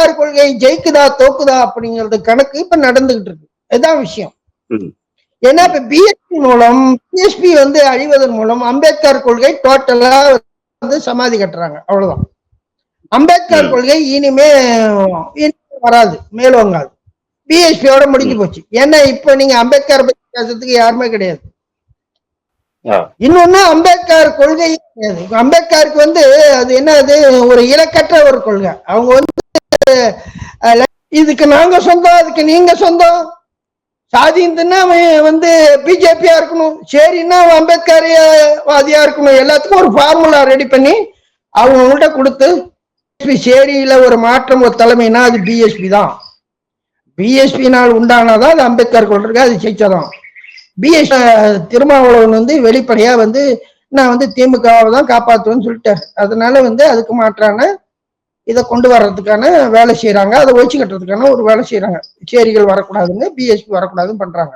அம்பேத்கர் கொள்கை ஜெயிக்குதா தோக்குதா அப்படிங்கிறது கணக்கு இப்ப நடந்துகிட்டு இருக்கு. இதுதான் விஷயம். ஏன்னா இப்ப பிஎஸ்பி மூலம் பிஎஸ்பி வந்து அழிவதன் மூலம் அம்பேத்கர் கொள்கை டோட்டலா வந்து சமாதி கட்டுறாங்க. அவ்வளவுதான். அம்பேத்கர். கொள்கை இனிமே வராது. மேலோங்காது பிஎஸ்பியோட முடிஞ்சு போச்சு. ஏன்னா இப்ப நீங்க அம்பேத்கர் பத்தி பேசுறதுக்கு யாருமே கிடையாது. இன்னொன்னு அம்பேத்கர் கொள்கை கிடையாது. அம்பேத்கருக்கு வந்து அது என்ன அது ஒரு இலக்கற்ற ஒரு கொள்கை. அவங்க வந்து இதுக்கு நாங்க சொந்தம் அதுக்கு நீங்க சொந்தம். சாதிந்துன்னா அவன் வந்து பிஜேபியா இருக்கணும். சரின்னா அவன் அம்பேத்கர் வாதியா இருக்கணும். எல்லாத்துக்கும் ஒரு ஃபார்முலா ரெடி பண்ணி அவங்கள்ட்ட கொடுத்து சேரியில ஒரு மாற்றம் ஒரு தலைமைனா அது பிஎஸ்பி தான். பிஎஸ்பினால் உண்டானாதான் அது அம்பேத்கர் கொண்டிருக்க அது ஜெயிச்சதான் பிஎஸ் திருமாவளவன் வந்து வெளிப்படையா வந்து நான் வந்து திமுகவை தான் காப்பாற்றுவேன்னு சொல்லிட்டேன் அதனால வந்து அதுக்கு மாற்றான இதை கொண்டு வர்றதுக்கான வேலை செய்யறாங்க அதை ஒழிச்சு கட்டுறதுக்கான ஒரு வேலை செய்யறாங்க சேரிகள் வரக்கூடாதுன்னு பிஎஸ்பி வரக்கூடாதுன்னு பண்றாங்க.